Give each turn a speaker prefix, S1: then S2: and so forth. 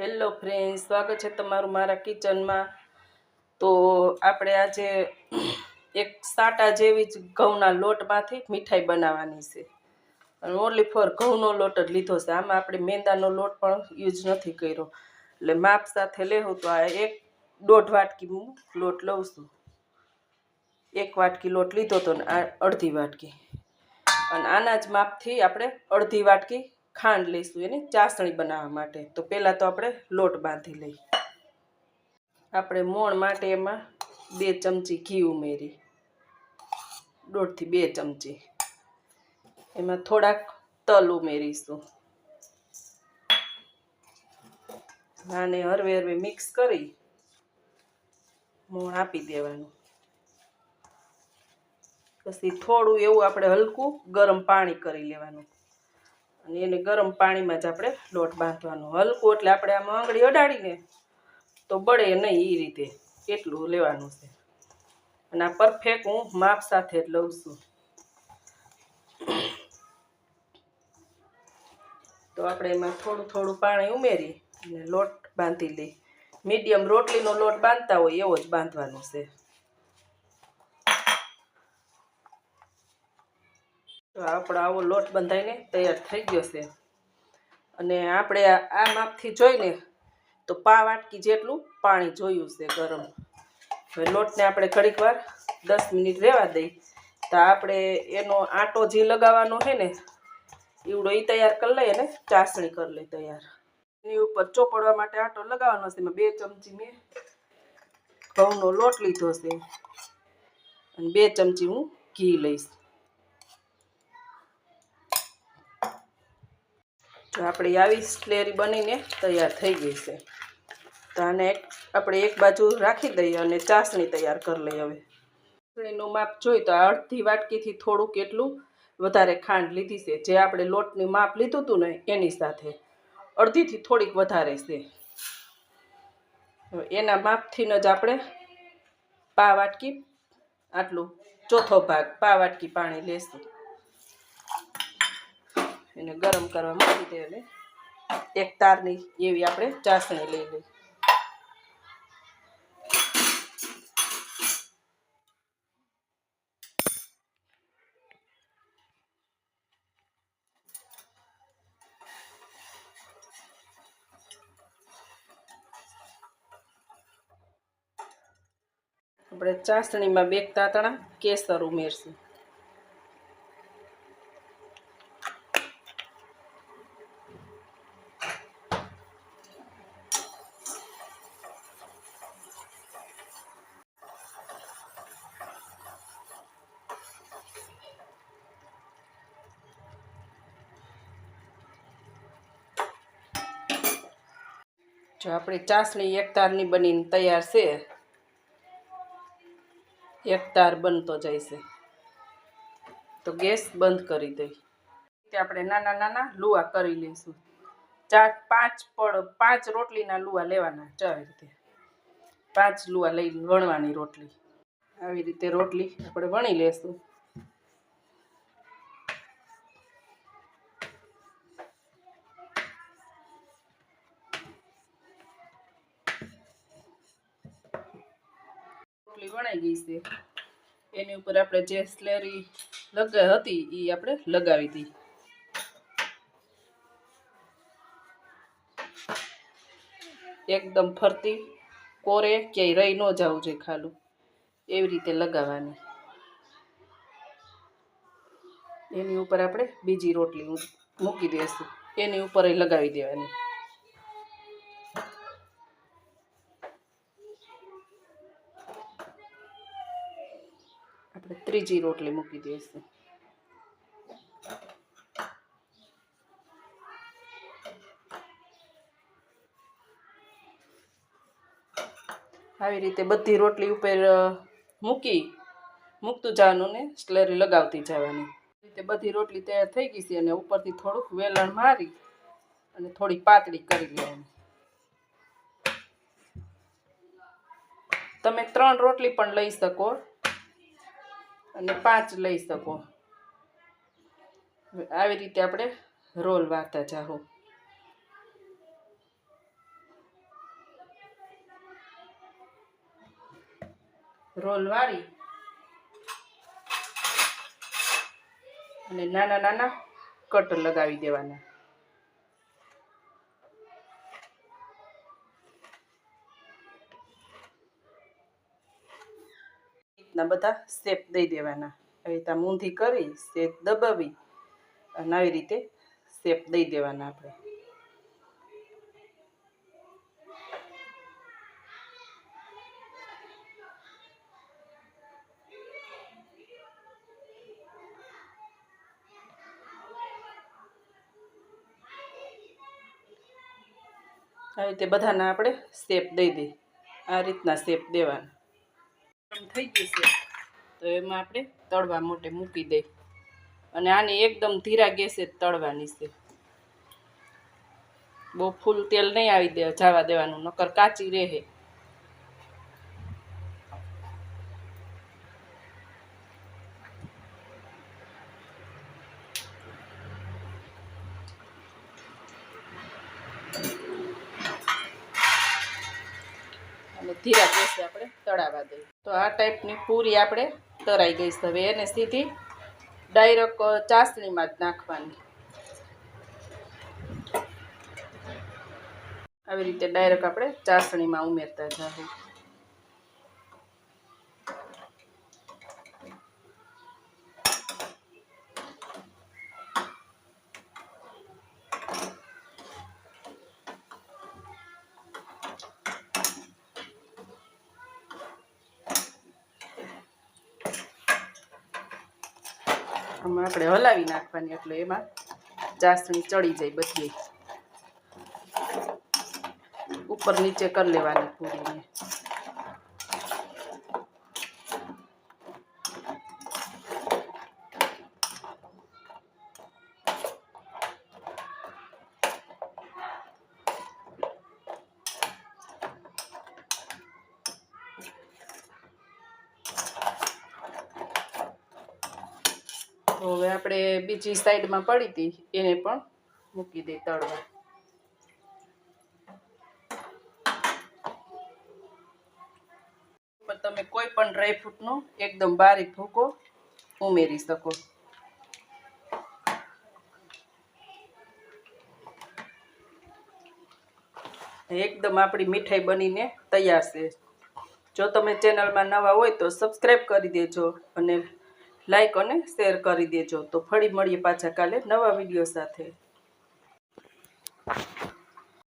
S1: Hello friend સ્વાગત છે તમારું મારા કિચનમાં. તો આપણે આજે એક સાટા જેવી જ ઘઉંના લોટમાંથી મીઠાઈ બનાવવાની છે. અને ઓનલી ફોર ઘઉંનો લોટ જ લીધો છે. આમાં આપણે મેંદાનો લોટ પણ યુઝ નથી કર્યો. એટલે માપ સાથે લેવું તો આ એક દોઢ વાટકી હું લોટ લઉં છું. એક વાટકી લોટ લીધો હતો ને આ અડધી વાટકી. અને આના જ માપથી આપણે અડધી વાટકી ખાંડ લઈશું એની ચાસણી બનાવવા માટે. તો પહેલાં તો આપણે લોટ બાંધી લઈ આપણે મોણ માટે એમાં બે ચમચી ઘી ઉમેરી. દોઢથી બે ચમચી. એમાં થોડાક તલ ઉમેરીશું. આને હરવે હરવે મિક્સ કરી મોણ આપી દેવાનું. પછી થોડું એવું આપણે હલકું ગરમ પાણી કરી લેવાનું. અને એને ગરમ પાણીમાં જ આપણે લોટ બાંધવાનો. હલકું એટલે આપણે આમાં આંગળી અડાડીને તો બળે નહીં એ રીતે. એટલું લેવાનું છે. અને આ પરફેક્ટ હું માપ સાથે જ લઉં છું. તો આપણે એમાં થોડું થોડું પાણી ઉમેરી અને લોટ બાંધી લઈ મીડિયમ રોટલીનો લોટ બાંધતા હોય એવો જ બાંધવાનો છે. તો આપણો આવો લોટ બંધાઈને તૈયાર થઈ ગયો છે. અને આપણે આ માપથી જોઈને તો પા વાટકી જેટલું પાણી જોયું છે ગરમ. હવે લોટને આપણે ઘડીક વાર દસ મિનિટ રહેવા દઈ. તો આપણે એનો આટો જે લગાવવાનો છે ને એવડો એ તૈયાર કરી લઈએ ને, ચાસણી કરી લઈ તૈયાર. એની ઉપર ચોપડવા માટે આટો લગાવવાનો છે. એમાં બે ચમચી મેં ઘઉંનો લોટ લીધો છે. અને બે ચમચી હું ઘી લઈશ. તો આપણી આવી સ્લેરી બનીને તૈયાર થઈ ગઈ છે. તો આને આપણે એક બાજુ રાખી દઈએ અને ચાસણી તૈયાર કરી લઈએ હવે. ચાસણીનું માપ જોઈએ તો અડધી વાટકીથી થોડુંક એટલું વધારે ખાંડ લીધી છે. જે આપણે લોટની માપ લીધું હતું ને એની સાથે અડધીથી થોડીક વધારે છે. એના માપથી જ આપણે પા વાટકી આટલું ચોથો ભાગ, પા વાટકી પાણી લેશું. એને ગરમ કરવા મૂકી દે એટલે એક તારની એવી આપણે ચાસણી લઈ લઈ આપણે ચાસણીમાં બે તાતણા કેસર ઉમેરશું. જો આપણી ચાસણી એક તારની બનીને તૈયાર છે એક તાર બનતો જાય છે. તો ગેસ બંધ કરી દઈ. તે આપણે નાના નાના લુવા કરી લઈશું. ચાર, પાંચ પડ પાંચ રોટલીના લુવા લેવાના જો રીતે. પાંચ લુવા લઈ વણવાની રોટલી. આવી રીતે રોટલી આપણે વણી લેશું. વણાઈ ગઈ છે. એની ઉપર આપણે જે સ્લેરી લગ, હતી એ આપણે લગાવી હતી એકદમ ફરતી, કોરે ક્યાંય રહી ન જવું જોઈએ ખાલું. એવી રીતે લગાવવાની. એની ઉપર આપણે બીજી રોટલી મૂકી દઈશું એની ઉપર લગાવી દેવાની. આપણે ત્રીજી રોટલી મૂકી દઈશું આવી રીતે બધી રોટલી ઉપર મૂકી, મૂકતું જવાનું ને સ્લેરી લગાવતી જવાની. રીતે બધી રોટલી તૈયાર થઈ ગઈ છે અને ઉપરથી થોડુંક વેલણ મારી અને થોડી પાતળી કરી લેવાની. તમે ત્રણ રોટલી પણ લઈ શકો. અને પાંચ લઈ શકો. આવી રીતે આપણે રોલ વાળતા જાઓ રોલ વાળી. અને નાના નાના કટ લગાવી દેવાના. રીતના બધા શેપ દઈ દેવાના. આવી રીતના મૂંધી કરી શેપ દબાવી અને આવી રીતે શેપ દઈ દેવાના આપણે. આવી રીતે બધાના આપણે શેપ દઈ દઈએ. આ રીતના શેપ દેવાના. ગરમ થઈ છે. તો એમાં આપણે તળવા માટે મૂકી દઈ. અને આને એકદમ ધીરા ગેસે તળવાની છે. બહુ ફૂલ તેલ નહીં આવી દે, જવા દેવાનું, નકર કાચી રહે. અને ધીરા ગેસે આપણે તળાવવા દઈએ. તો આ ટાઈપની પૂરી આપણે તરાઈ ગઈ છે. હવે એને સીધી ડાયરેક્ટ ચાસણીમાં જ નાખવાની. આવી રીતે ડાયરેક્ટ આપણે ચાસણીમાં ઉમેરતા જાવું આમાં આપણે હલાવી નાખવાની, એટલે એમાં ચાસણી ચડી જાય બધી. ઉપર નીચે કરી લેવાની પૂરીને. તો હવે આપણે બીજી સાઈડમાં પડી હતી, એને પણ મૂકી દઈ તળવા. તમે કોઈ પણ ડ્રાયફ્રૂટનો એકદમ બારીક ભૂકો ઉમેરી શકો. એકદમ આપણી મીઠાઈ બનીને તૈયાર છે. જો તમે ચેનલમાં નવા હોય તો સબસ્ક્રાઈબ કરી દેજો અને લાઈક અને શેર કરી દેજો. તો ફરી મળીએ પાછા કાલે નવા વીડિયો સાથે.